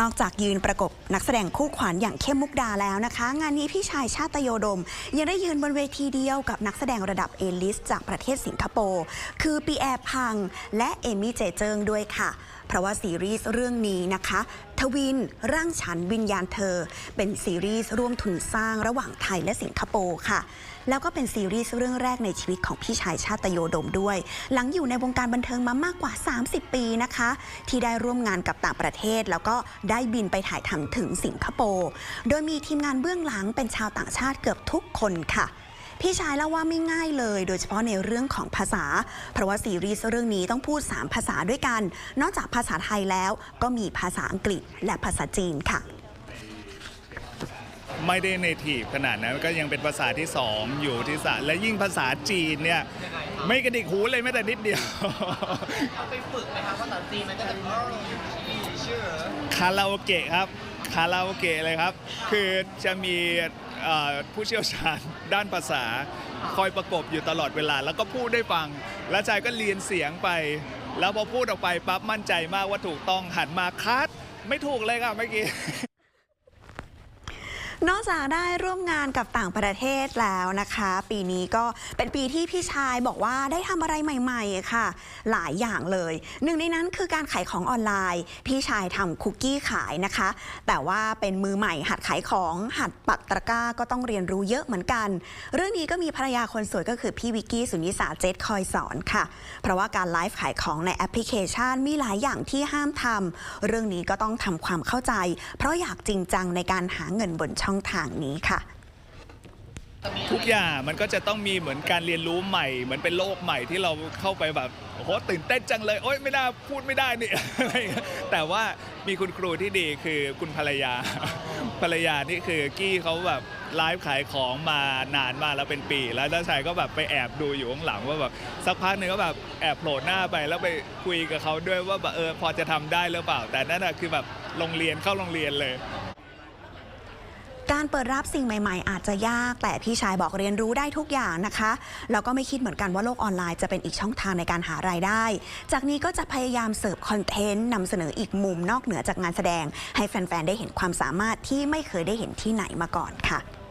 นอกจากยืนประกบนักแสดงคู่ขวัญอย่างเข้มมุกดาแล้วนะคะ งานนี้พี่ชายชาตโยดม ยังได้ยืนบนเวทีเดียวกับนักแสดงระดับเอลิสจากประเทศสิงคโปร์คือปีแอร์พัง และเอมี่เจเจิงด้วยค่ะ เพราะว่าซีรีส์เรื่องนี้นะคะ ทวินร่างฉันวิญญาณเธอ เป็นซีรีส์ร่วมทุนสร้างระหว่างไทยและสิงคโปร์ค่ะ แล้วก็เป็นซีรีส์เรื่องแรกในชีวิตของพี่ชายชาตโยดมด้วย หลังอยู่ในวงการบันเทิงมามากกว่า 30 ปีนะคะ ที่ได้ร่วมงานกับต่างประเทศแล้วก็ได้บินไปถ่ายทำถึงสิงคโปร์โดยมีทีมงานเบื้องหลังเป็นชาวต่างชาติเกือบทุกคนค่ะพี่ชายเล่าว่าไม่ง่ายเลย โดยเฉพาะในเรื่องของภาษา เพราะว่าซีรีส์เรื่องนี้ต้องพูด 3 ภาษาด้วยกัน นอกจากภาษาไทยแล้วก็มีภาษาอังกฤษและภาษาจีนค่ะ ไม่ได้ในทีฟขนาดนั้นก็ยังเป็นภาษาที่สองอยู่ที่สะและยิ่งภาษาจีนเนี่ย ไม่กระดิกหูเลยแม้แต่นิดเดียวเอาไปฝึกไหมครับภาษาจีนมันก็จะเออชื่อคาราโอเกะครับคาราโอเกะเลยครับ คือจะมีผู้เชี่ยวชาญด้านภาษาคอยประกบอยู่ตลอดเวลา แล้วก็พูดได้ฟัง แล้วใจก็เรียนเสียงไป แล้วพอพูดออกไปปั๊บมั่นใจมากว่าถูกต้องหันมาคัดไม่ถูกเลยค่ะเมื่อกี้ นอกจากได้ร่วมงานกับต่างประเทศแล้วนะคะ ปีนี้ก็เป็นปีที่พี่ชายบอกว่าได้ทำอะไรใหม่ ๆ ค่ะ หลายอย่างเลย หนึ่งในนั้นคือการขายของออนไลน์ พี่ชายทำคุกกี้ขายนะคะ แต่ว่าเป็นมือใหม่หัดขายของหัดปักตะกร้าก็ต้องเรียนรู้เยอะเหมือนกัน เรื่องนี้ก็มีภรรยาคนสวยก็คือพี่วิกกี้สุนิสาเจตคอยสอนค่ะ เพราะว่าการไลฟ์ขายของในแอปพลิเคชันมีหลายอย่างที่ห้ามทำเรื่องนี้ก็ต้องทำความเข้าใจ เพราะอยากจริงจังในการหาเงินบนช่องทางนี้ค่ะ ทุกอย่างมันก็จะต้องมีเหมือนการเรียนรู้ใหม่ เหมือนเป็นโลกใหม่ที่เราเข้าไปแบบโอ้โหตื่นเต้นจังเลย โอ๊ยไม่น่าพูดไม่ได้นี่ อะไรอย่างเงี้ยแต่ว่ามีคุณครูที่ดีคือคุณภรรยา ภรรยานี่คือกี้เขาแบบไลฟ์ขายของมานานมากแล้วเป็นปี แล้วน้าชายก็แบบไปแอบดูอยู่ข้างหลังว่าแบบสักพักหนึ่งก็แบบแอบโผล่หน้าไปแล้วไปคุยกับเขาด้วยว่าแบบเออพอจะทำได้หรือเปล่า แต่นั่นคือแบบโรงเรียนเข้าโรงเรียนเลย การเปิดรับสิ่งใหม่ๆ อาจจะยาก แต่พี่ชายบอกเรียนรู้ได้ทุกอย่างนะคะ แล้วก็ไม่คิดเหมือนกันว่าโลกออนไลน์จะเป็นอีกช่องทางในการหารายได้ จากนี้ก็จะพยายามเสิร์ฟคอนเทนต์นำเสนออีกมุมนอกเหนือจากงานแสดง ให้แฟนๆ ได้เห็นความสามารถที่ไม่เคยได้เห็นที่ไหนมาก่อนค่ะ